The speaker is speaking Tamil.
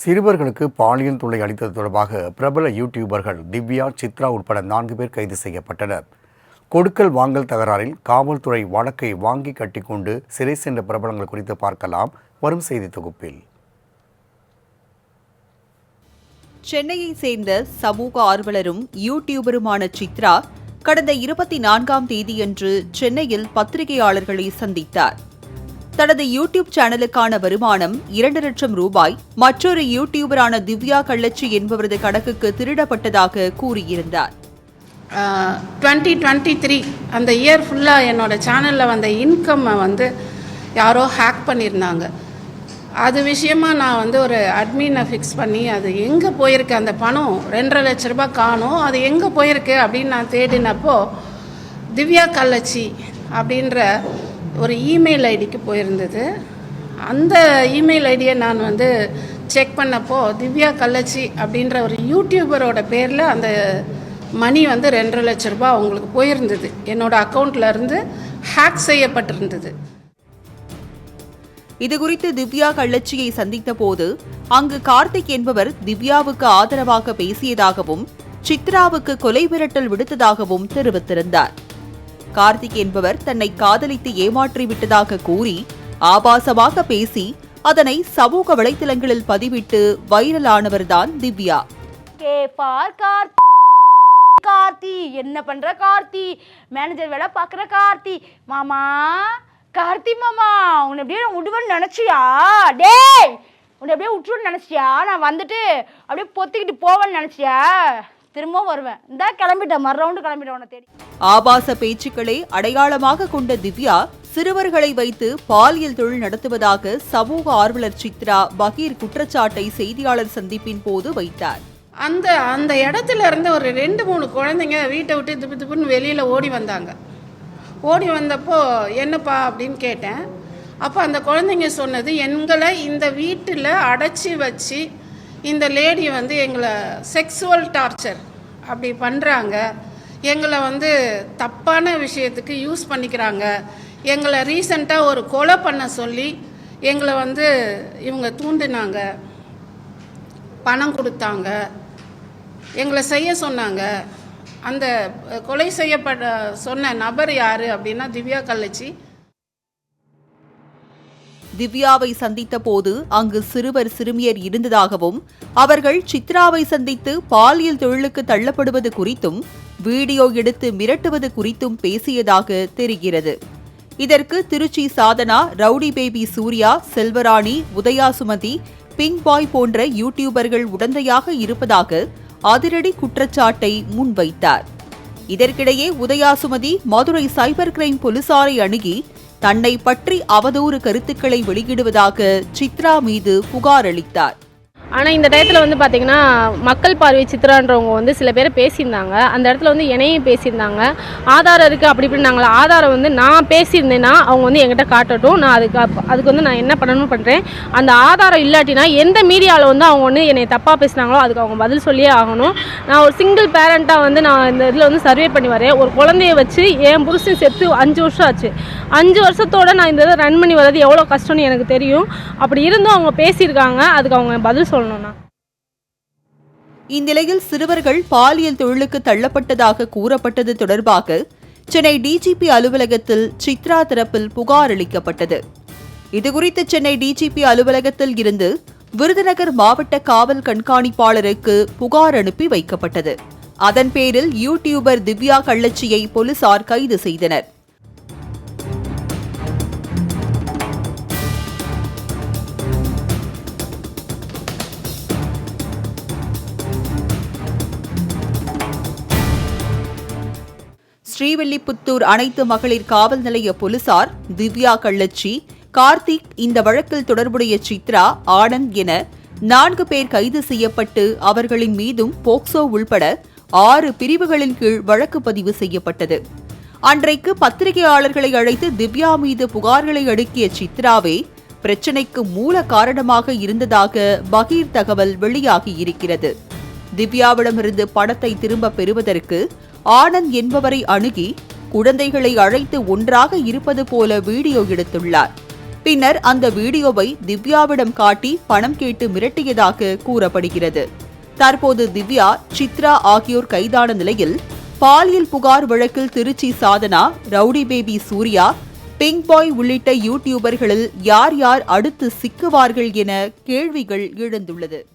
சிறுவர்களுக்கு பாலியல் தொல்லை அளித்தது தொடர்பாக பிரபல யூடியூபர்கள் திவ்யா சித்ரா உட்பட நான்கு பேர் கைது செய்யப்பட்டனர். கொடுக்கல் வாங்கல் தகராறில் காவல்துறை வழக்கை வாங்கி கட்டிக்கொண்டு சிறை சென்ற பிரபலங்கள் குறித்து பார்க்கலாம். வரும் செய்தி தொகுப்பில். சென்னையை சேர்ந்த சமூக ஆர்வலரும் யூடியூபருமான சித்ரா கடந்த இருபத்தி நான்காம் தேதியன்று சென்னையில் பத்திரிகையாளர்களை சந்தித்தார். தனது யூடியூப் சேனலுக்கான வருமானம் இரண்டு லட்சம் ரூபாய். மற்றொரு யூடியூபரான திவ்யா கள்ளச்சி என்பவரது கணக்குக்கு திருடப்பட்டதாக கூறியிருந்தார். டுவெண்ட்டி டுவெண்ட்டி த்ரீ அந்த இயர் ஃபுல்லாக என்னோட சேனலில் வந்த இன்கம்மை வந்து யாரோ ஹேக் பண்ணியிருந்தாங்க. அது விஷயமா நான் வந்து ஒரு அட்மினை ஃபிக்ஸ் பண்ணி அது எங்கே போயிருக்கு? அந்த பணம் ரெண்டரை லட்ச ரூபாய் காணும். அது எங்கே போயிருக்கு? அப்படின்னு நான் தேடினப்போ திவ்யா கள்ளச்சி அப்படின்ற ஒரு இமெயில் ஐடிக்கு போயிருந்தது. அந்த இமெயில் ஐடியை நான் வந்து செக் பண்ணப்போ திவ்யா கல்லச்சி அப்படின்ற ஒரு யூடியூபரோட பேரில் அந்த மணி வந்து ரெண்டரை லட்ச ரூபா அவங்களுக்கு போயிருந்தது. என்னோட அக்கௌண்ட்லேருந்து ஹேக் செய்யப்பட்டிருந்தது. இதுகுறித்து திவ்யா கள்ளச்சியை சந்தித்த போது அங்கு கார்த்திக் என்பவர் திவ்யாவுக்கு ஆதரவாக பேசியதாகவும் சித்ராவுக்கு கொலை மிரட்டல் விடுத்ததாகவும் தெரிவித்திருந்தார். கார்த்திக் என்பவர் தன்னை காதலித்து ஏமாற்றி விட்டதாக கூறி ஆபாசமாக பேசி அதனை சமூக வலைதளங்களில் பதிவிட்டு வைரலானவர்தான் திவ்யா. கார்த்தி கார்த்தி என்ன பண்ற கார்த்தி? மேனேஜர் வேலை பார்க்குற கார்த்தி. மாமா கார்த்தி மாமா உன்னை அப்படியே நான் விடுவேன்னு நினச்சியா? டேய் உன்னை அப்படியே விட்டுருன்னு நினச்சியா? நான் வந்துட்டு அப்படியே பொத்திக்கிட்டு போவேன்னு நினச்சியா? திரும்பவும் வருவேன். இந்தா கிளம்பிட்டேன். மறு ரவுண்டு கிளம்பிட்டேன் உன்னை தேடி. ஆபாச பேச்சுக்களை அடையாளமாக கொண்ட திவ்யா சிறுவர்களை வைத்து பாலியல் தொழில் நடத்துவதாக சமூக ஆர்வலர் சித்ரா பகீர் குற்றச்சாட்டை செய்தியாளர் சந்திப்பின் போது வைத்தார். அந்த அந்த இடத்துல இருந்து ஒரு ரெண்டு மூணு குழந்தைங்க வீட்டை விட்டு திப்பு திப்புன்னு வெளியில் ஓடி வந்தாங்க. ஓடி வந்தப்போ என்னப்பா? அப்படின்னு கேட்டேன். அப்போ அந்த குழந்தைங்க சொன்னது எங்களை இந்த வீட்டில் அடைச்சி வச்சு இந்த லேடி வந்து எங்களை செக்ஸுவல் டார்ச்சர் அப்படி பண்ணுறாங்க எங்களை வந்து தப்பான விஷயத்துக்கு யூஸ் பண்ணிக்கிறாங்க. எங்களை ரீசண்டாக ஒரு கொலை பண்ண சொல்லி எங்களை வந்து இவங்க தூண்டினாங்க. பணம் கொடுத்தாங்க. எங்களை செய்ய சொன்னாங்க. அந்த கொலை செய்யப்பட சொன்ன நபர் யார் அப்படின்னா திவ்யா கள்ளச்சி. திவ்யாவை சந்தித்த போது அங்கு சிறுவர் சிறுமியர் இருந்ததாகவும் அவர்கள் சித்ராவை சந்தித்து பாலியல் தொழிலுக்கு தள்ளப்படுவது குறித்தும் வீடியோ எடுத்து மிரட்டுவது குறித்தும் பேசியதாக தெரிகிறது. இதற்கு Trichy Sadhana rowdy baby Surya Selvarani Udaya Sumathi pink boy போன்ற யூடியூபர்கள் உடந்தையாக இருப்பதாக அதிரடி குற்றச்சாட்டை முன்வைத்தார். இதற்கிடையே உதயா சுமதி மதுரை சைபர் கிரைம் போலீசாரை அணுகி தன்னை பற்றி அவதூறு கருத்துக்களை வெளியிடுவதாக சித்ரா மீது புகார் அளித்தார். ஆனால் இந்த டயத்தில் வந்து பார்த்திங்கன்னா மக்கள் பார்வை சித்ரான்றவங்க வந்து சில பேர் பேசியிருந்தாங்க. அந்த இடத்துல வந்து என்னையும் பேசியிருந்தாங்க. ஆதாரம் இருக்குது அப்படி இப்படி நாங்கள் ஆதாரம் வந்து நான் பேசியிருந்தேன்னா அவங்க வந்து என்கிட்ட காட்டட்டும். நான் அதுக்கு அதுக்கு வந்து நான் என்ன பண்ணணும்னு பண்ணுறேன் அந்த ஆதாரம் இல்லாட்டினா எந்த மீடியாவில் வந்து அவங்க வந்து என்னை தப்பாக பேசினாங்களோ அதுக்கு அவங்க பதில் சொல்லியே ஆகணும். நான் ஒரு சிங்கிள் பேரண்ட்டாக வந்து நான் இந்த இதில் வந்து சர்வே பண்ணி வரேன். ஒரு குழந்தைய வச்சு என் புருஷன் செத்து அஞ்சு வருஷம் ஆச்சு. அஞ்சு வருஷத்தோட நான் இந்த இதை ரன் பண்ணி வர்றது எவ்வளோ கஷ்டம்னு எனக்கு தெரியும். அப்படி இருந்தும் அவங்க பேசியிருக்காங்க. அதுக்கு அவங்க பதில் சொல்லணும்னா? இந்நிலையில் சிறுவர்கள் பாலியல் தொழிலுக்கு தள்ளப்பட்டதாக கூறப்பட்டது தொடர்பாக சென்னை டிஜிபி அலுவலகத்தில் சித்ரா தரப்பில் புகார் அளிக்கப்பட்டது. இதுகுறித்து சென்னை டிஜிபி அலுவலகத்தில் இருந்து விருதுநகர் மாவட்ட காவல் கண்காணிப்பாளருக்கு புகார் அனுப்பி வைக்கப்பட்டது. அதன் பேரில் யூடியூபர் திவ்யா கள்ளச்சியை போலீசார் கைது செய்தனர். ஸ்ரீவில்லிபுத்தூர் அனைத்து மகளிர் காவல் நிலைய போலீசார் திவ்யா கள்ளச்சி கார்த்திக் இந்த வழக்கில் தொடர்புடைய சித்ரா ஆனந்த் என நான்கு பேர் கைது செய்யப்பட்டு அவர்களின் மீதும் போக்சோ உள்பட ஆறு பிரிவுகளின் கீழ் வழக்கு பதிவு செய்யப்பட்டது. அன்றைக்கு பத்திரிகையாளர்களை அழைத்து திவ்யா மீது புகார்களை அடுக்கிய சித்ராவே பிரச்சினைக்கு மூல காரணமாக இருந்ததாக பகீர் தகவல் வெளியாகி இருக்கிறது திவ்யாவிடமிருந்து பணத்தை திரும்ப பெறுவதற்கு ஆனந்த் என்பவரை அணுகி குழந்தைகளை அழைத்து ஒன்றாக இருப்பது போல வீடியோ எடுத்துள்ளார். பின்னர் அந்த வீடியோவை திவ்யாவிடம் காட்டி பணம் கேட்டு மிரட்டியதாக கூறப்படுகிறது. தற்போது திவ்யா சித்ரா ஆகியோர் கைதான நிலையில் பாலியல் புகார் வழக்கில் Trichy Sadhana rowdy baby Surya pink boy உள்ளிட்ட யூடியூபர்களில் யார் யார் அடுத்து சிக்குவார்கள் என கேள்விகள் எழுந்துள்ளது.